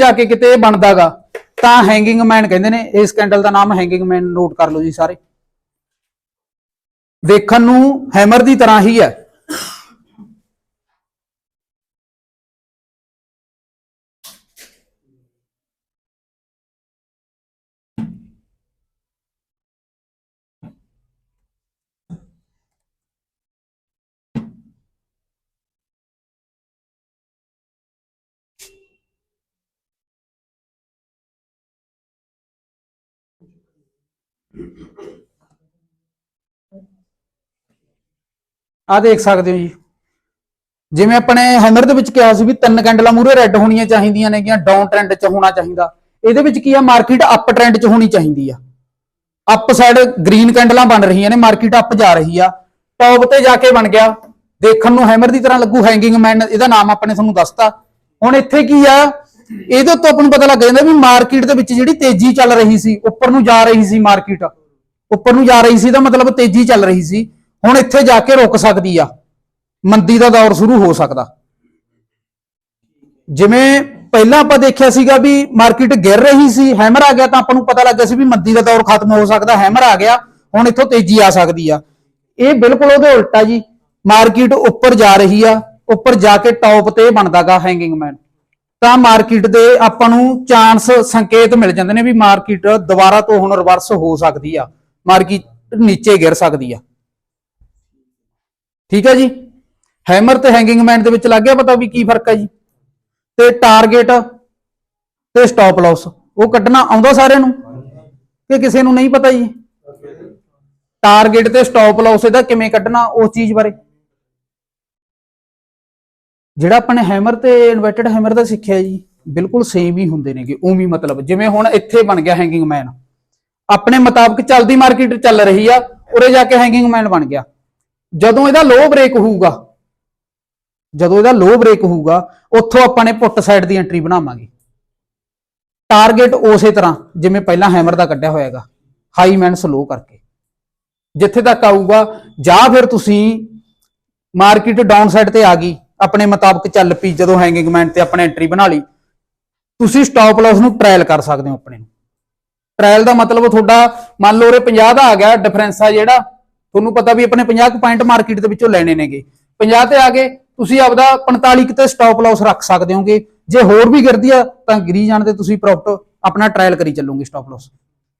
ਜਾ ਕੇ ਕਿਤੇ ਇਹ ਬਣਦਾਗਾ, ਤਾਂ ਹੈਂਗਿੰਗ ਮੈਨ ਕਹਿੰਦੇ ਨੇ ਇਸ ਕੈਂਡਲ ਦਾ ਨਾਮ ਹੈਂਗਿੰਗ ਮੈਨ ਨੋਟ ਕਰ ਲਓ ਜੀ ਸਾਰੇ। ਦੇਖਣ ਨੂੰ ਹੈਮਰ ਦੀ ਤਰ੍ਹਾਂ ਹੀ ਹੈ। ਆ ਦੇਖ ਸਕਦੇ ਹੋ ਜੀ। ਜਿਵੇਂ ਆਪਣੇ ਹੈਮਰ ਦੇ ਵਿੱਚ ਕਿਹਾ ਸੀ ਵੀ ਤਿੰਨ ਕੈਂਡਲਾਂ ਮੂਰੇ ਰੈੱਡ ਹੋਣੀਆਂ ਚਾਹੀਦੀਆਂ ਨੇਗੀਆਂ ਡਾਊਨ ਟ੍ਰੈਂਡ 'ਚ ਹੋਣਾ ਚਾਹੀਦਾ। ਇਹਦੇ ਵਿੱਚ ਕੀ ਆ ਮਾਰਕੀਟ ਅਪ ਟ੍ਰੈਂਡ 'ਚ ਹੋਣੀ ਚਾਹੀਦੀ ਆ। ਅਪ ਸਾਈਡ ਗ੍ਰੀਨ ਕੈਂਡਲਾਂ ਬਣ ਰਹੀਆਂ ਨੇ ਮਾਰਕੀਟ ਅਪ ਜਾ ਰਹੀ ਆ। ਟੌਪ ਤੇ ਜਾ ਕੇ ਬਣ ਗਿਆ। ਦੇਖਣ ਨੂੰ ਹੈਮਰ ਦੀ ਤਰ੍ਹਾਂ ਲੱਗੂ ਹੈਂਗਿੰਗ ਮੈਨ ਇਹਦਾ ਨਾਮ ਆਪਾਂ ਨੇ ਤੁਹਾਨੂੰ ਦੱਸਤਾ। ਹੁਣ ਇੱਥੇ ਕੀ ਆ ਇਹਦੇ ਤੋਂ ਆਪਾਂ ਨੂੰ ਪਤਾ ਲੱਗ ਜਾਂਦਾ ਵੀ ਮਾਰਕੀਟ ਦੇ ਵਿੱਚ ਜਿਹੜੀ ਤੇਜ਼ੀ ਚੱਲ ਰਹੀ ਸੀ, ਉੱਪਰ ਨੂੰ ਜਾ ਰਹੀ ਸੀ ਮਾਰਕੀਟ। ਉੱਪਰ ਨੂੰ ਜਾ ਰਹੀ ਸੀ ਤਾਂ ਮਤਲਬ ਤੇਜ਼ੀ ਚੱਲ ਰਹੀ ਸੀ। ਹੁਣ ਇੱਥੇ ਜਾ ਕੇ ਰੁਕ ਸਕਦੀ ਆ। ਮੰਦੀ ਦਾ ਦੌਰ ਸ਼ੁਰੂ ਹੋ ਸਕਦਾ। ਜਿਵੇਂ ਪਹਿਲਾਂ ਆਪਾਂ ਦੇਖਿਆ ਸੀਗਾ ਵੀ ਮਾਰਕੀਟ ਗਿਰ ਰਹੀ ਸੀ, ਹੈਮਰ ਆ ਗਿਆ ਤਾਂ ਆਪਾਂ ਨੂੰ ਪਤਾ ਲੱਗਿਆ ਸੀ ਵੀ ਮੰਦੀ ਦਾ ਦੌਰ ਖਤਮ ਹੋ ਸਕਦਾ, ਹੈਮਰ ਆ ਗਿਆ, ਹੁਣ ਇੱਥੋਂ ਤੇਜ਼ੀ ਆ ਸਕਦੀ ਆ। ਇਹ ਬਿਲਕੁਲ ਉਹਦੇ ਉਲਟਾ ਜੀ। ਮਾਰਕੀਟ ਉੱਪਰ ਜਾ ਰਹੀ ਆ, ਉੱਪਰ ਜਾ ਕੇ ਟੌਪ ਤੇ ਬਣਦਾਗਾ ਹੈਂਗਿੰਗ ਮੈਨ ਤਾਂ ਮਾਰਕੀਟ ਦੇ ਆਪਾਂ ਨੂੰ ਚਾਂਸ, ਸੰਕੇਤ ਮਿਲ ਜਾਂਦੇ ਨੇ ਵੀ ਮਾਰਕੀਟ ਦੁਬਾਰਾ ਤੋਂ ਹੁਣ ਰਿਵਰਸ ਹੋ ਸਕਦੀ ਆ। ਮਾਰਕੀਟ ਨੀਚੇ ਗਿਰ ਸਕਦੀ ਆ। ਠੀਕ ਹੈ ਜੀ? ਹੈਮਰ ਤੇ ਹੈਂਗਿੰਗ ਮੈਨ ਦੇ ਵਿੱਚ ਲੱਗ ਗਿਆ ਪਤਾ ਵੀ ਕੀ ਫ਼ਰਕ ਹੈ ਜੀ? ਤੇ ਟਾਰਗੇਟ ਤੇ ਸਟਾਪ ਲਾਸ ਉਹ ਕੱਢਣਾ ਆਉਂਦਾ ਸਾਰਿਆਂ ਨੂੰ? ਕਿ ਕਿਸੇ ਨੂੰ ਨਹੀਂ ਪਤਾ ਜੀ? ਟਾਰਗੇਟ ਤੇ ਸਟਾਪ ਲਾਸ ਇਹਦਾ ਕਿਵੇਂ ਕੱਢਣਾ ਉਸ ਚੀਜ਼ ਬਾਰੇ? ਜਿਹੜਾ ਆਪਾਂ ਨੇ ਹੈਮਰ ਤੇ ਇਨਵਰਟਡ ਹੈਮਰ ਦਾ ਸਿੱਖਿਆ ਜੀ, ਬਿਲਕੁਲ ਸੇਮ ਹੀ ਹੁੰਦੇ ਨੇਗੇ, ਉਵੇਂ ਮਤਲਬ, ਜਿਵੇਂ ਹੁਣ ਇੱਥੇ ਬਣ ਗਿਆ ਹੈਂਗਿੰਗ ਮੈਨ ਆਪਣੇ ਮੁਤਾਬਕ ਚੱਲਦੀ ਮਾਰਕੀਟ ਚੱਲ ਰਹੀ ਆ, ਉਰੇ ਜਾ ਕੇ ਹੈਂਗਿੰਗ ਮੈਨ ਬਣ ਗਿਆ। ਜਦੋਂ ਇਹਦਾ ਲੋ ਬ੍ਰੇਕ ਹੋਊਗਾ, ਜਦੋਂ ਇਹਦਾ ਲੋ ਬ੍ਰੇਕ ਹੋਊਗਾ, ਉੱਥੋਂ ਆਪਾਂ ਨੇ ਪੁੱਟ ਸਾਈਡ ਦੀ ਐਂਟਰੀ ਬਣਾਵਾਂਗੇ। ਟਾਰਗੇਟ ਉਸੇ ਤਰ੍ਹਾਂ, ਜਿਵੇਂ ਪਹਿਲਾਂ ਹੈਮਰ ਦਾ ਕੱਢਿਆ ਹੋਇਆਗਾ ਹਾਈ ਮੈਨ ਸਲੋ ਕਰਕੇ। ਜਿੱਥੇ ਤੱਕ ਆਊਗਾ, ਜਾਂ ਫਿਰ ਤੁਸੀਂ ਮਾਰਕੀਟ ਡਾਊਨ ਸਾਈਡ ਤੇ ਆ ਗਈ ਆਪਣੇ ਮੁਤਾਬਕ ਚੱਲ ਪਈ, ਜਦੋਂ ਹੈਂਗਿੰਗ ਮੈਨ ਤੇ ਆਪਣੇ ਐਂਟਰੀ ਬਣਾ ਲਈ, ਤੁਸੀਂ ਸਟਾਪ ਲਾਸ ਨੂੰ ਟ੍ਰਾਇਲ ਕਰ ਸਕਦੇ ਹੋ ਆਪਣੇ ਨੂੰ। ਟ੍ਰਾਇਲ ਦਾ ਮਤਲਬ ਤੁਹਾਡਾ, ਮੰਨ ਲਓ ਉਰੇ 50 ਦਾ ਆ ਗਿਆ ਡਿਫਰੈਂਸ ਆ ਜਿਹੜਾ, ਤੁਹਾਨੂੰ ਪਤਾ ਵੀ ਆਪਣੇ 50 ਪੁਆਇੰਟ ਮਾਰਕੀਟ ਦੇ ਵਿੱਚੋਂ ਲੈਣੇ ਨੇਗੇ। 50 ਤੇ ਆ ਗਏ, ਤੁਸੀਂ ਆਪਦਾ 45 ਕਿਤੇ ਸਟਾਪ ਲਾਸ ਰੱਖ ਸਕਦੇ ਹੋਗੇ। ਜੇ ਹੋਰ ਵੀ ਗਿਰਦੀ ਆ, ਤਾਂ ਗਿਰੀ ਜਾਣ ਤੇ ਤੁਸੀਂ ਪ੍ਰੋਫਿਟ ਆਪਣਾ ਟ੍ਰਾਇਲ ਕਰੀ ਚੱਲੋਗੇ ਸਟਾਪ ਲਾਸ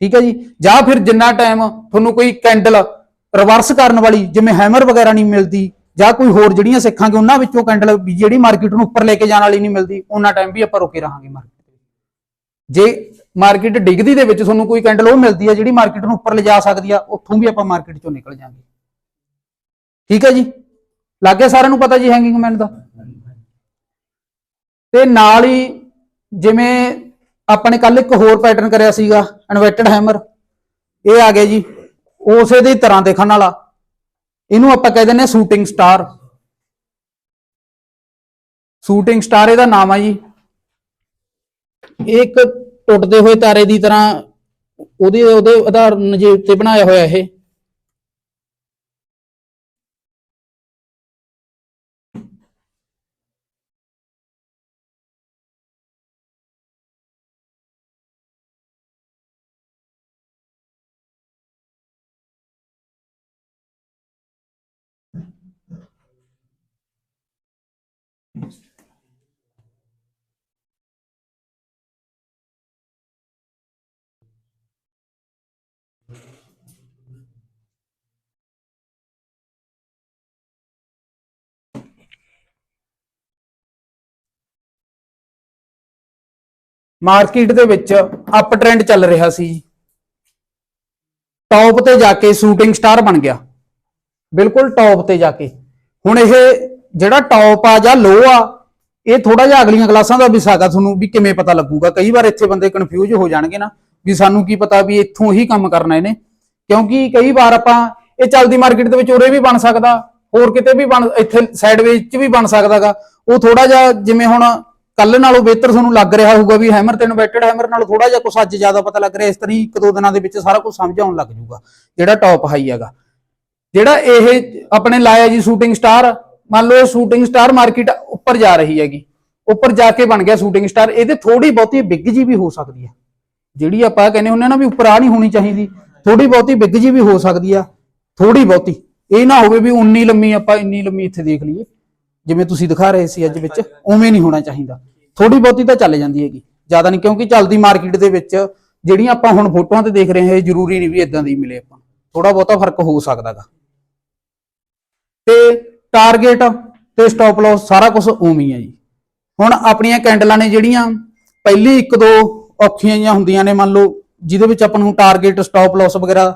ਠੀਕ ਹੈ ਜੀ? ਜਾਂ ਫਿਰ ਜਿੰਨਾ ਟਾਈਮ ਤੁਹਾਨੂੰ ਕੋਈ ਕੈਂਡਲ ਰਿਵਰਸ ਕਰਨ ਵਾਲੀ, ਜਿਵੇਂ ਹੈਮਰ ਵਗੈਰਾ ਨਹੀਂ ਮਿਲਦੀ ਜਾਂ ਕੋਈ ਹੋਰ ਜਿਹੜੀਆਂ ਸਿੱਖਾਂਗੇ, ਉਹਨਾਂ ਵਿੱਚੋਂ ਕੈਂਡਲ ਜਿਹੜੀ ਮਾਰਕੀਟ ਨੂੰ ਉੱਪਰ ਲੈ ਕੇ ਜਾਣ ਵਾਲੀ ਨਹੀਂ ਮਿਲਦੀ, ਉਹਨਾਂ ਟਾਈਮ ਵੀ ਆਪਾਂ ਰੁਕੇ ਰਹਾਂਗੇ ਮਾਰਕੀਟ ਜੇ ਮਾਰਕੀਟ ਡਿੱਗਦੀ ਦੇ ਵਿੱਚ ਤੁਹਾਨੂੰ ਕੋਈ ਕੈਂਡਲ ਉਹ ਮਿਲਦੀ ਹੈ ਜਿਹੜੀ ਮਾਰਕੀਟ ਨੂੰ ਉੱਪਰ ਲਿਜਾ ਸਕਦੀ ਆ, ਉੱਥੋਂ ਵੀ ਆਪਾਂ ਮਾਰਕੀਟ ਚੋਂ ਨਿਕਲ ਜਾਾਂਗੇ। ਠੀਕ ਹੈ ਜੀ? ਲੱਗ ਗਿਆ ਸਾਰਿਆਂ ਨੂੰ ਪਤਾ ਜੀ ਹੈਂਗਿੰਗ ਮੈਨ ਦਾ? ਤੇ ਨਾਲ ਹੀ ਜਿਵੇਂ ਆਪਾਂ ਨੇ ਕੱਲ ਇੱਕ ਹੋਰ ਪੈਟਰਨ ਕਰਿਆ ਸੀਗਾ ਇਨਵਰਟਡ ਹੈਮਰ ਇਹ ਆ ਗਿਆ ਜੀ, ਉਸੇ ਦੀ ਤਰ੍ਹਾਂ ਦੇਖਣ ਵਾਲਾ। ਇਹਨੂੰ ਆਪਾਂ ਕਹਿ ਦਿੰਦੇ ਸ਼ੂਟਿੰਗ ਸਟਾਰ ਸ਼ੂਟਿੰਗ ਸਟਾਰ ਇਹਦਾ ਨਾਮ ਆ ਜੀ। ਇਹ ਇੱਕ ਟੁੱਟਦੇ ਹੋਏ ਤਾਰੇ ਦੀ ਤਰ੍ਹਾਂ ਉਹਦੇ ਉਹਦੇ ਆਧਾਰ ਜੇ ਤੇ ਬਣਾਇਆ ਹੋਇਆ ਇਹ। ਮਾਰਕੀਟ ਦੇ ਵਿੱਚ ਅਪ ਟ੍ਰੈਂਡ ਚੱਲ ਰਿਹਾ ਸੀ ਟੌਪ ਤੇ ਜਾ ਕੇ ਸ਼ੂਟਿੰਗ ਸਟਾਰ ਬਣ ਗਿਆ। ਬਿਲਕੁਲ ਟੌਪ ਤੇ ਜਾ ਕੇ। ਹੁਣ ਇਹ ਜਿਹੜਾ ਟੌਪ ਆ ਜਾਂ ਲੋ ਆ, ਇਹ ਥੋੜਾ ਜਿਹਾ ਅਗਲੀਆਂ ਕਲਾਸਾਂ ਦਾ ਵੀ ਸਾਗਾ ਤੁਹਾਨੂੰ ਵੀ ਕਿਵੇਂ ਪਤਾ ਲੱਗੂਗਾ। ਕਈ ਵਾਰ ਇੱਥੇ ਬੰਦੇ ਕਨਫਿਊਜ਼ ਹੋ ਜਾਣਗੇ ਨਾ ਵੀ ਸਾਨੂੰ ਕੀ ਪਤਾ ਵੀ ਇੱਥੋਂ ਹੀ ਕੰਮ ਕਰਨਾ ਇਹਨੇ। ਕਿਉਂਕਿ ਕਈ ਵਾਰ ਆਪਾਂ ਇਹ ਚੱਲਦੀ ਮਾਰਕੀਟ ਦੇ ਵਿੱਚ ਉਰੇ ਵੀ ਬਣ ਸਕਦਾ, ਹੋਰ ਕਿਤੇ ਵੀ ਬਣ, ਇੱਥੇ ਸਾਈਡਵੇਜ 'ਚ ਵੀ ਬਣ ਸਕਦਾਗਾ। ਉਹ ਥੋੜਾ ਜਿਹਾ ਜਿਵੇਂ ਹੁਣ ਕੱਲ ਨਾਲੋਂ ਬਿਹਤਰ ਤੁਹਾਨੂੰ ਲੱਗ ਰਿਹਾ ਹੋਊਗਾ ਵੀ ਹੈਮਰ ਤੇ ਇਨਵਰਟਡ ਹੈਮਰ ਨਾਲ ਥੋੜਾ ਜਿਹਾ ਕੁਝ ਅੱਜ ਜ਼ਿਆਦਾ ਪਤਾ ਲੱਗ ਰਿਹਾ, ਇਸ ਤਰ੍ਹਾਂ ਹੀ ਇੱਕ ਦੋ ਦਿਨਾਂ ਦੇ ਵਿੱਚ ਸਾਰਾ ਕੁਝ ਸਮਝ ਆਉਣ ਲੱਗ ਜਾਊਗਾ, ਜਿਹੜਾ ਟੌਪ ਹਾਈ ਹੈਗਾ। ਜਿਹੜਾ ਇਹ ਆਪਣੇ ਲਾਇਆ ਜੀ ਸ਼ੂਟਿੰਗ ਸਟਾਰ ਮੰਨ ਲਓ ਸ਼ੂਟਿੰਗ ਸਟਾਰ ਮਾਰਕੀਟ ਉੱਪਰ ਜਾ ਰਹੀ ਹੈਗੀ, ਉੱਪਰ ਜਾ ਕੇ ਬਣ ਗਿਆ ਸ਼ੂਟਿੰਗ ਸਟਾਰ ਇਹਦੇ ਥੋੜੀ ਬਹੁਤੀ ਬਿੱਗ ਜੀ ਵੀ ਹੋ ਸਕਦੀ ਹੈ। ਜਿਹੜੀ ਆਪਾਂ ਕਹਿੰਦੇ ਹੁੰਦੇ ਆ ਨਾ ਵੀ ਉੱਪਰ ਆ ਨਹੀਂ ਹੋਣੀ ਚਾਹੀਦੀ ਥੋੜੀ ਬਹੁਤੀ ਬਿੱਗ ਜੀ ਵੀ ਹੋ ਸਕਦੀ ਆ ਥੋੜੀ ਬਹੁਤੀ। ਇਹ ਨਾ ਹੋਵੇ ਵੀ ਉਨੀ ਲੰਮੀ ਆਪਾਂ ਇੰਨੀ ਲੰਮੀ ਇੱਥੇ ਦੇਖ ਲਈਏ, ਜਿਵੇਂ ਤੁਸੀਂ ਦਿਖਾ ਰਹੇ ਸੀ ਅੱਜ ਵਿੱਚ, ਉਵੇਂ ਨਹੀਂ ਹੋਣਾ ਚਾਹੀਦਾ। ਥੋੜੀ ਬਹੁਤੀ ਤਾਂ ਚੱਲ ਜਾਂਦੀ ਹੈਗੀ। ਜ਼ਿਆਦਾ ਨਹੀਂ, ਕਿਉਂਕਿ ਚੱਲਦੀ ਮਾਰਕੀਟ ਦੇ ਵਿੱਚ ਜਿਹੜੀਆਂ ਆਪਾਂ ਹੁਣ ਫੋਟੋਆਂ ਤੇ ਦੇਖ ਰਹੇ ਹਾਂ, ਇਹ ਜ਼ਰੂਰੀ ਨਹੀਂ ਵੀ ਇਦਾਂ ਦੀ ਮਿਲੇ ਆਪਾਂ। ਥੋੜਾ ਬਹੁਤਾ ਫ਼ਰਕ ਹੋ ਸਕਦਾਗਾ ਤੇ ਟਾਰਗੇਟ ਤੇ ਸਟਾਪ ਲਾਸ ਸਾਰਾ ਕੁਝ ਉਵੇਂ ਹੀ ਹੈ ਜੀ। ਹੁਣ ਆਪਣੀਆਂ ਕੈਂਡਲਾਂ ਨੇ ਜਿਹੜੀਆਂ ਪਹਿਲੀ ਇੱਕ ਦੋ ਔਖੀਆਂ ਜਿਹੀਆਂ ਹੁੰਦੀਆਂ ਨੇ, ਮੰਨ ਲਓ, ਜਿਹਦੇ ਵਿੱਚ ਆਪਾਂ ਨੂੰ ਟਾਰਗੇਟ ਸਟਾਪ ਲਾਸ ਵਗੈਰਾ,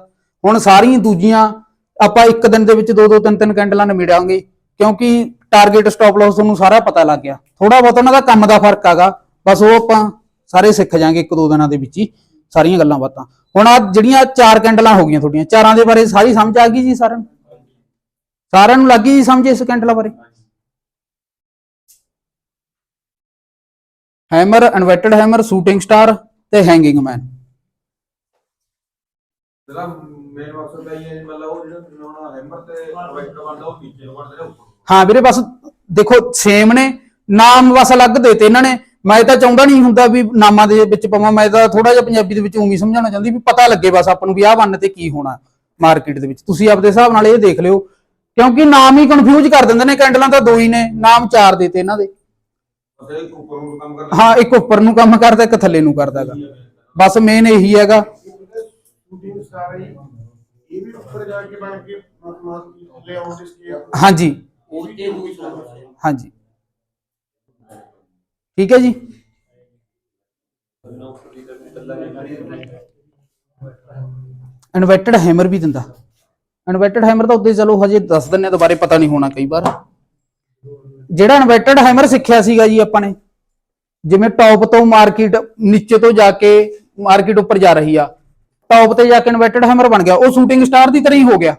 ਹੁਣ ਸਾਰੀਆਂ ਦੂਜੀਆਂ ਆਪਾਂ ਇੱਕ ਦਿਨ ਦੇ ਵਿੱਚ ਦੋ ਦੋ ਤਿੰਨ ਤਿੰਨ ਕੈਂਡਲਾਂ ਨਿਬੇੜਾਂਗੇ ਕਿਉਂਕਿ ਟਾਰਗੇਟ ਸਟਾਪ ਲਾਸ ਤੁਹਾਨੂੰ ਸਾਰਾ ਪਤਾ ਲੱਗ ਗਿਆ। ਥੋੜਾ ਬਹੁਤ ਉਹਨਾਂ ਦਾ ਕੰਮ ਦਾ ਫ਼ਰਕ ਆਗਾ। ਬਸ ਉਹ ਆਪਾਂ ਸਾਰੇ ਸਿੱਖ ਜਾਾਂਗੇ ਇੱਕ ਦੋ ਦਿਨਾਂ ਦੇ ਵਿੱਚ ਹੀ ਸਾਰੀਆਂ ਗੱਲਾਂ ਬਾਤਾਂ। ਹੁਣ ਆ ਜਿਹੜੀਆਂ ਚਾਰ ਕੈਂਡਲਾਂ ਹੋ ਗਈਆਂ ਤੁਹਾਡੀਆਂ ਚਾਰਾਂ ਦੇ ਬਾਰੇ ਸਾਰੀ ਸਮਝ ਆ ਗਈ ਜੀ ਸਾਰਿਆਂ ਨੂੰ? ਸਾਰਿਆਂ ਨੂੰ ਲੱਗੀ ਜੀ ਸਮਝ ਇਸ ਕੈਂਡਲਾਂ ਬਾਰੇ? Hammer inverted hammer shooting star ਤੇ ਹੈਂਗਿੰਗ ਮੈਨ ਜਿਹੜਾ ਮੇਨ ਮਕਸਦ ਤਾਂ ਇਹ ਹੈ ਜੀ, ਮਤਲਬ ਉਹ ਜਿਹੜਾ ਹੁਣ ਹੈਮਰ ਤੇ ਇਨਵਰਟਰ ਬਣਦਾ ਉਹ ਨੀਚੇ ਨੂੰ ਬਣਦਾ ਉੱਪਰ ਹਾਂ ਵੀਰੇ ਬਸ ਦੇਖੋ ਸੇਮ ਨੇ ਨਾਮ ਬਸ ਅਲੱਗ ਦੇਤੇ ਇਹਨਾਂ ਨੇ। ਮੈਂ ਤਾਂ ਚਾਹੁੰਦਾ ਨਹੀਂ ਹੁੰਦਾ ਵੀ ਨਾਮਾਂ ਦੇ ਵਿੱਚ ਪਵਾਂ ਮੈਂ ਤਾਂ ਥੋੜਾ ਜਿਹਾ ਪੰਜਾਬੀ ਦੇ ਵਿੱਚ ਉਵੇਂ ਸਮਝਾਉਣਾ ਚਾਹੁੰਦੀ ਵੀ ਪਤਾ ਲੱਗੇ ਬਸ ਆਪਾਂ ਨੂੰ ਵੀ ਆਹ ਬੰਨ ਤੇ ਕੀ ਹੋਣਾ ਮਾਰਕੀਟ ਦੇ ਵਿੱਚ। ਤੁਸੀਂ ਆਪਦੇ ਹਿਸਾਬ ਨਾਲ ਇਹ ਦੇਖ ਲਿਓ ਕਿਉਂਕਿ ਨਾਮ ਹੀ ਕਨਫਿਊਜ਼ ਕਰ ਦਿੰਦੇ ਨੇ ਕੈਂਡਲਾਂ ਤਾਂ ਦੋ ਹੀ ਨੇ ਨਾਮ ਚਾਰ ਦੇਤੇ ਇਹਨਾਂ ਦੇ। ਹਾਂ ਇੱਕ ਉੱਪਰ ਨੂੰ ਕੰਮ ਕਰਦਾ ਇੱਕ ਥੱਲੇ ਨੂੰ ਕਰਦਾਗਾ ਬਸ ਮੇਨ ਇਹੀ ਹੈਗਾ। ਹਾਂਜੀ। ਹਾਂਜੀ। ਠੀਕ ਹੈ ਜੀ। ਇਨਵਰਟਡ ਹੈਮਰ ਵੀ ਦਿੰਦਾ। ਇਨਵਰਟਡ ਹੈਮਰ ਤਾਂ ਉੱਤੇ ਚਲੋ, ਹਜੇ ਦੱਸ ਦਿੰਨੇ ਦੁਬਾਰੇ ਪਤਾ ਨਹੀਂ ਹੋਣਾ ਕਈ ਵਾਰ। ਜਿਹੜਾ ਇਨਵਰਟਡ ਹੈਮਰ ਸਿੱਖਿਆ ਸੀਗਾ ਜੀ ਆਪਾਂ ਨੇ, ਜਿਵੇਂ ਟੌਪ ਤੋਂ ਮਾਰਕੀਟ ਨੀਚੇ ਤੋਂ ਜਾ ਕੇ ਮਾਰਕੀਟ ਉੱਪਰ ਜਾ ਰਹੀ ਆ ਟੌਪ ਤੇ ਜਾ ਕੇ ਇਨਵਰਟਡ ਹੈਮਰ ਬਣ ਗਿਆ, ਉਹ ਸ਼ੂਟਿੰਗ ਸਟਾਰ ਦੀ ਤਰ੍ਹਾਂ ਹੀ ਹੋ ਗਿਆ।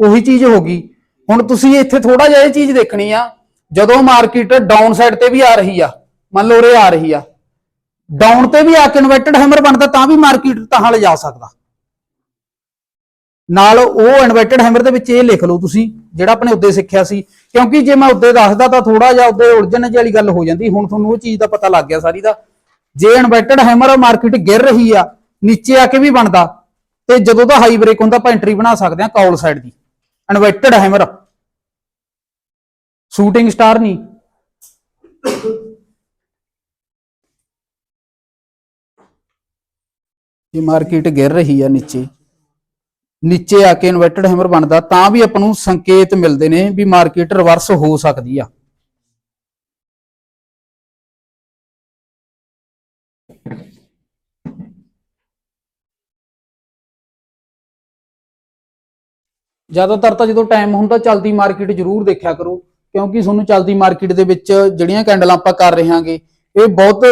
ਉਹੀ ਚੀਜ਼ ਹੋ ਗਈ। ਹੁਣ ਤੁਸੀਂ ਇੱਥੇ ਥੋੜਾ ਜਿਹਾ ਇਹ ਚੀਜ਼ ਦੇਖਣੀ ਆ, ਜਦੋਂ ਮਾਰਕੀਟ ਡਾਊਨ ਸਾਈਡ ਤੇ ਵੀ ਆ ਰਹੀ ਆ, ਮੰਨ ਲਓ ਉਰੇ ਆ ਰਹੀ ਆ ਡਾਊਨ ਤੇ ਵੀ ਆ ਕੇ ਇਨਵਰਟਡ ਹੈਮਰ ਬਣਦਾ ਤਾਂ ਵੀ ਮਾਰਕੀਟ ਤਾਂ ਲਿਜਾ ਸਕਦਾ। ਨਾਲ ਉਹ ਇਨਵਰਟਡ ਹੈਮਰ ਦੇ ਵਿੱਚ ਇਹ ਲਿਖ ਲਓ ਤੁਸੀਂ, ਜਿਹੜਾ ਆਪਣੇ ਉੱਦੇ ਸਿੱਖਿਆ ਸੀ, ਕਿਉਂਕਿ ਜੇ ਮੈਂ ਉੱਦੇ ਦੱਸਦਾ ਤਾਂ ਥੋੜਾ ਜਿਹਾ ਉੱਦੇ ਉਲਝਣ ਜਿਹੀ ਵਾਲੀ ਗੱਲ ਹੋ ਜਾਂਦੀ, ਹੁਣ ਤੁਹਾਨੂੰ ਉਹ ਚੀਜ਼ ਦਾ ਪਤਾ ਲੱਗ ਗਿਆ ਸਾਰੀ ਦਾ। ਜੇ ਇਨਵਰਟਡ ਹੈਮਰ ਮਾਰਕੀਟ ਗਿਰ ਰਹੀ ਆ, ਨੀਚੇ ਆ ਕੇ ਵੀ ਬਣਦਾ, ਤੇ ਜਦੋਂ ਦਾ ਹਾਈ ਬ੍ਰੇਕ ਹੁੰਦਾ ਆਪਾਂ ਐਂਟਰੀ ਬਣਾ ਸਕਦੇ ਆ ਕੌਲ ਸਾਈਡ ਦੀ। ਇਨਵਰਟਡ ਹੈਮਰ ਸ਼ੂਟਿੰਗ ਸਟਾਰ ਨਹੀਂ ਜੇ ਮਾਰਕੀਟ ਗਿਰ ਰਹੀ ਆ ਨੀਚੇ ਨੀਚੇ ਆ ਕੇ ਇਨਵਰਟਡ ਹੈਮਰ ਬਣਦਾ ਤਾਂ ਵੀ ਆਪਾਂ ਨੂੰ ਸੰਕੇਤ ਮਿਲਦੇ ਨੇ ਵੀ ਮਾਰਕੀਟ ਰਿਵਰਸ ਹੋ ਸਕਦੀ ਆ ਜ਼ਿਆਦਾਤਰ ਤਾਂ ਜਦੋਂ ਟਾਈਮ ਹੁੰਦਾ ਚਲਦੀ ਮਾਰਕੀਟ ਜ਼ਰੂਰ ਦੇਖਿਆ ਕਰੋ, ਕਿਉਂਕਿ ਤੁਹਾਨੂੰ ਚਲਦੀ ਮਾਰਕੀਟ ਦੇ ਵਿੱਚ ਜਿਹੜੀਆਂ ਕੈਂਡਲਾਂ ਆਪਾਂ ਕਰ ਰਹੇ ਹਾਂਗੇ, ਇਹ ਬਹੁਤ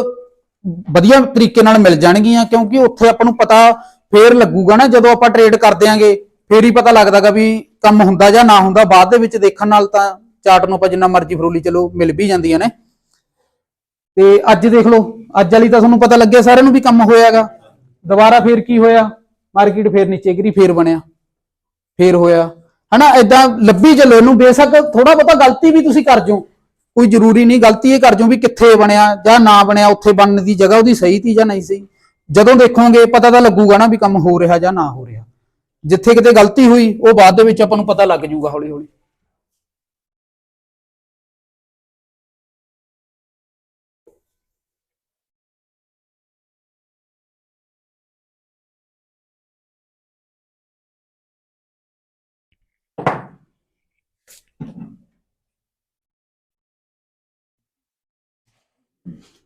ਵਧੀਆ ਤਰੀਕੇ ਨਾਲ ਮਿਲ ਜਾਣਗੀਆਂ, ਕਿਉਂਕਿ ਉੱਥੇ ਆਪਾਂ ਨੂੰ ਪਤਾ ਫੇਰ ਲੱਗੂਗਾ ਨਾ, ਜਦੋਂ ਆਪਾਂ ਟ੍ਰੇਡ ਕਰਦੇ ਆਂਗੇ ਫੇਰ ਹੀ ਪਤਾ ਲੱਗਦਾਗਾ ਵੀ ਕੰਮ ਹੁੰਦਾ ਜਾਂ ਨਾ ਹੁੰਦਾ, ਬਾਅਦ ਦੇ ਵਿੱਚ ਦੇਖਣ ਨਾਲ ਤਾਂ ਚਾਰਟ ਨੂੰ ਆਪਾਂ ਜਿੰਨਾ ਮਰਜ਼ੀ ਫਰੋਲੀ ਚਲੋ, ਮਿਲ ਵੀ ਜਾਂਦੀਆਂ ਨੇ। ਤੇ ਅੱਜ ਦੇਖ ਲਓ, ਅੱਜ ਵਾਲੀ ਤਾਂ ਤੁਹਾਨੂੰ ਪਤਾ ਲੱਗਿਆ ਸਾਰਿਆਂ ਨੂੰ ਵੀ ਕੰਮ ਹੋਇਆਗਾ, ਦੁਬਾਰਾ ਫੇਰ ਕੀ ਹੋਇਆ ਮਾਰਕੀਟ ਫੇਰ ਨੀਚੇ ਗਿਰੀ, ਫੇਰ ਬਣਿਆ। ਫੇਰ ਹੋਇਆ। ਹਨਾ ਐਦਾਂ ਲੱਭੀ ਚੱਲੋ ਇਹਨੂੰ। ਬੇਸ਼ੱਕ ਥੋੜਾ ਬਹੁਤਾ ਗਲਤੀ ਵੀ ਤੁਸੀਂ ਕਰ ਜਾਓ। ਕੋਈ ਜ਼ਰੂਰੀ ਨਹੀਂ, ਗਲਤੀ ਇਹ ਕਰ ਜਾਓ ਵੀ ਕਿੱਥੇ ਬਣਿਆ ਜਾਂ ਨਾ ਬਣਿਆ, ਉੱਥੇ ਬਣਨ ਦੀ ਜਗ੍ਹਾ ਉਹਦੀ ਸਹੀ ਤੀ ਜਾਂ ਨਹੀਂ ਸਹੀ। ਜਦੋਂ ਦੇਖੋਗੇ, ਪਤਾ ਤਾਂ ਲੱਗੂਗਾ ਨਾ ਵੀ ਕੰਮ ਹੋ ਰਿਹਾ ਜਾਂ ਨਾ ਹੋ ਰਿਹਾ। ਜਿੱਥੇ ਕਿਤੇ ਗਲਤੀ ਹੋਈ, ਉਹ ਬਾਅਦ ਦੇ ਵਿੱਚ ਆਪਾਂ ਨੂੰ ਪਤਾ ਲੱਗ ਜਾਊਗਾ ਹੌਲੀ ਹੌਲੀ うん